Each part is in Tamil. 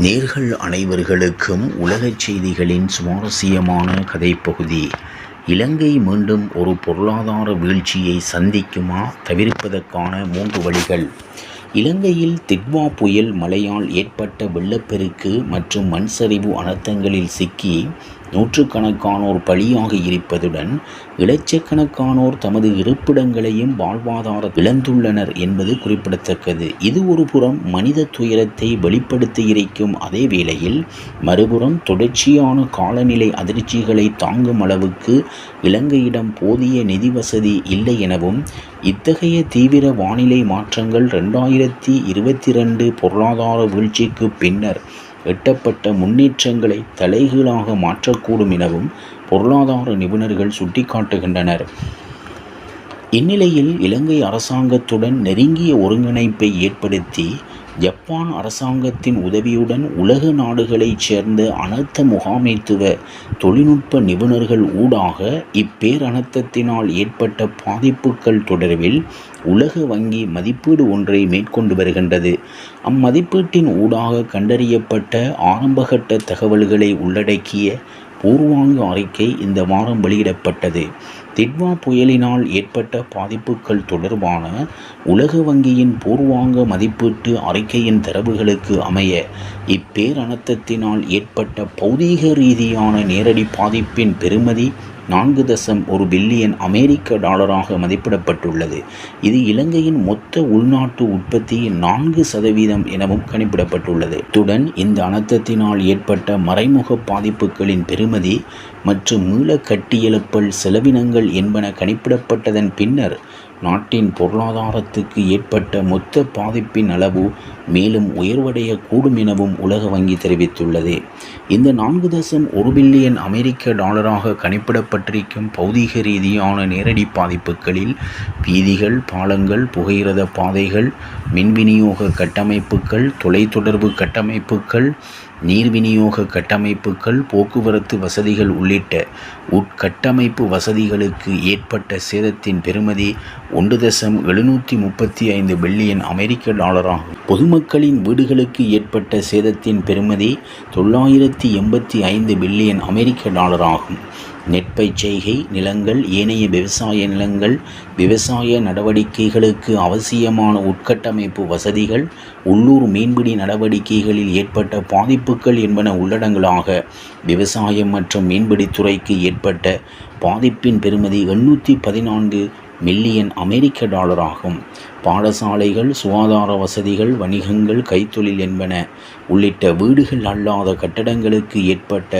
நேர்கள் அனைவர்களுக்கும் உலகச் செய்திகளின் சுவாரஸ்யமான கதைப்பகுதி. இலங்கை மீண்டும் ஒரு பொருளாதார வீழ்ச்சியை சந்திக்குமா தவிர்ப்பதற்கான மூன்று வழிகள். இலங்கையில் திக்வா புயல் மழையால் ஏற்பட்ட வெள்ளப்பெருக்கு மற்றும் மண்சரிவு அனர்த்தங்களில் சிக்கி நூற்றுக்கணக்கானோர் பலியாக இருப்பதுடன் இலட்சக்கணக்கானோர் தமது இருப்பிடங்களையும் வாழ்வாதார இழந்துள்ளனர் என்பது குறிப்பிடத்தக்கது. இது ஒரு புறம் மனித துயரத்தை வெளிப்படுத்தி இருக்கும் அதே வேளையில் மறுபுறம் தொடர்ச்சியான காலநிலை அதிர்ச்சிகளை தாங்கும் அளவுக்கு இலங்கையிடம் போதிய நிதி வசதி இல்லை எனவும் இத்தகைய தீவிர வானிலை மாற்றங்கள் ரெண்டாயிரத்தி இருபத்தி ரெண்டு பொருளாதார வீழ்ச்சிக்கு பின்னர் எட்டப்பட்ட முன்னேற்றங்களை தலைகீழாக மாற்றக்கூடும் எனவும் பொருளாதார நிபுணர்கள் சுட்டிக்காட்டுகின்றனர். இந்நிலையில் இலங்கை அரசாங்கத்துடன் நெருங்கிய ஒருங்கிணைப்பை ஏற்படுத்தி ஜப்பான் அரசாங்கத்தின் உதவியுடன் உலக நாடுகளைச் சேர்ந்த அனர்த்த முகாமைத்துவ தொழில்நுட்ப நிபுணர்கள் ஊடாக இப்பேரணர்த்தத்தினால் ஏற்பட்ட பாதிப்புகள் தொடர்பில் உலக வங்கி மதிப்பீடு ஒன்றை மேற்கொண்டு வருகின்றது. அம்மதிப்பீட்டின் ஊடாக கண்டறியப்பட்ட ஆரம்பகட்ட தகவல்களை உள்ளடக்கிய பூர்வாங்க அறிக்கை இந்த வாரம் வெளியிடப்பட்டது. திட்வா புயலினால் ஏற்பட்ட பாதிப்புகள் தொடர்பான உலக வங்கியின் பூர்வாங்க மதிப்பீட்டு அறிக்கையின் தரவுகளுக்கு அமைய இப்பேரணத்தத்தினால் ஏற்பட்ட பௌதீக ரீதியான நேரடி பாதிப்பின் பெறுமதி நான்கு தசம் ஒரு பில்லியன் அமெரிக்க டாலராக மதிப்பிடப்பட்டுள்ளது. இது இலங்கையின் மொத்த உள்நாட்டு உற்பத்தியின் நான்கு சதவீதம் எனவும் கணிப்பிடப்பட்டுள்ளது. இத்துடன் இந்த அனர்த்தத்தினால் ஏற்பட்ட மறைமுக பாதிப்புகளின் பெறுமதி மற்றும் மீள கட்டியெழுப்பல் செலவினங்கள் என்பன கணிப்பிடப்பட்டதன் பின்னர் நாட்டின் பொருளாதாரத்துக்கு ஏற்பட்ட மொத்த பாதிப்பின் அளவு மேலும் உயர்வடையக்கூடும் எனவும் உலக வங்கி தெரிவித்துள்ளது. இந்த நான்கு தசம் ஒரு பில்லியன் அமெரிக்க டாலராக கணிப்பிடப்பட்டிருக்கும் பௌதீக ரீதியான நேரடி பாதிப்புகளில் வீதிகள் பாலங்கள் புகையிரத பாதைகள் மின் விநியோக கட்டமைப்புகள் தொலைத்தொடர்பு கட்டமைப்புகள் நீர் விநியோக கட்டமைப்புகள் போக்குவரத்து வசதிகள் உள்ளிட்ட உட்கட்டமைப்பு வசதிகளுக்கு ஏற்பட்ட சேதத்தின் பெறுமதி ஒன்று தசம் எழுநூற்றி முப்பத்தி ஐந்து பில்லியன் அமெரிக்க டாலராகும். பொதுமக்களின் வீடுகளுக்கு ஏற்பட்ட சேதத்தின் பெறுமதி தொள்ளாயிரத்தி எண்பத்தி ஐந்து பில்லியன் அமெரிக்க டாலராகும். நெற்பை செய்கை நிலங்கள் ஏனைய விவசாய நிலங்கள் விவசாய நடவடிக்கைகளுக்கு அவசியமான உட்கட்டமைப்பு வசதிகள் உள்ளூர் மீன்பிடி நடவடிக்கைகளில் ஏற்பட்ட பாதிப்புகள் என்பன உள்ளடங்களாக விவசாயம் மற்றும் மீன்பிடித்துறைக்கு ஏற்பட்ட பாதிப்பின் பெறுமதி எண்ணூற்றி பதினான்கு மில்லியன் அமெரிக்க டாலர் ஆகும் பாடசாலைகள் சுகாதார வசதிகள் வணிகங்கள் கைத்தொழில் என்பன உள்ளிட்ட வீடுகள் அல்லாத கட்டடங்களுக்கு ஏற்பட்ட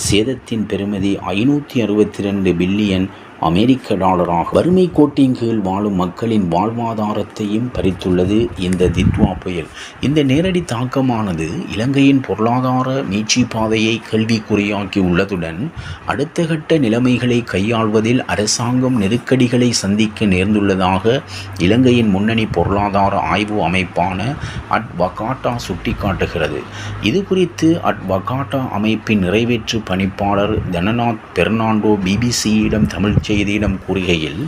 சேதத்தின் பெறுமதி ஐநூற்றி அறுபத்தி ரெண்டு பில்லியன் அமெரிக்க டாலராக வறுமை கோட்டின் கீழ் வாழும் மக்களின் வாழ்வாதாரத்தையும் பறித்துள்ளது இந்த தித்வா புயல். இந்த நேரடி தாக்கமானது இலங்கையின் பொருளாதார மீட்சி பாதையை கேள்விக்குறியாக்கி உள்ளதுடன் அடுத்த கட்ட நிலைமைகளை கையாள்வதில் அரசாங்கம் நெருக்கடிகளை சந்திக்க நேர்ந்துள்ளதாக இலங்கையின் முன்னணி பொருளாதார ஆய்வு அமைப்பான அட் வகாட்டா சுட்டிக்காட்டுகிறது. இது குறித்து அட் வகாட்டா அமைப்பின் நிறைவேற்று பணிப்பாளர் தனநாத் பெர்னாண்டோ பிபிசியிடம் தமிழ் செய்தியிடம் கூறுகையில்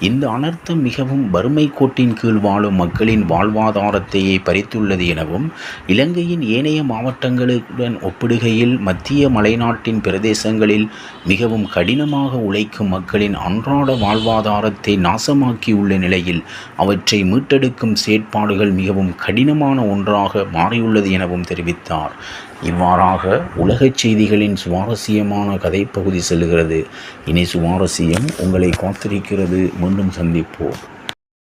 இந்த அனர்த்தம் மிகவும் வறுமை கோட்டின் கீழ் வாழும் மக்களின் வாழ்வாதாரத்தையே பறித்துள்ளது எனவும் இலங்கையின் ஏனைய மாவட்டங்களுடன் ஒப்பிடுகையில் மத்திய மலைநாட்டின் பிரதேசங்களில் மிகவும் கடினமாக உழைக்கும் மக்களின் அன்றாட வாழ்வாதாரத்தை நாசமாக்கியுள்ள நிலையில் அவற்றை மீட்டெடுக்கும் செயற்பாடுகள் மிகவும் கடினமான ஒன்றாக மாறியுள்ளது எனவும் தெரிவித்தார். இவ்வாறாக உலகச் செய்திகளின் சுவாரஸ்யமான கதைப்பகுதி செல்கிறது இனி சுவாரஸ்யம் உங்களை காத்திருக்கிறது. மீண்டும் சந்திப்போம்.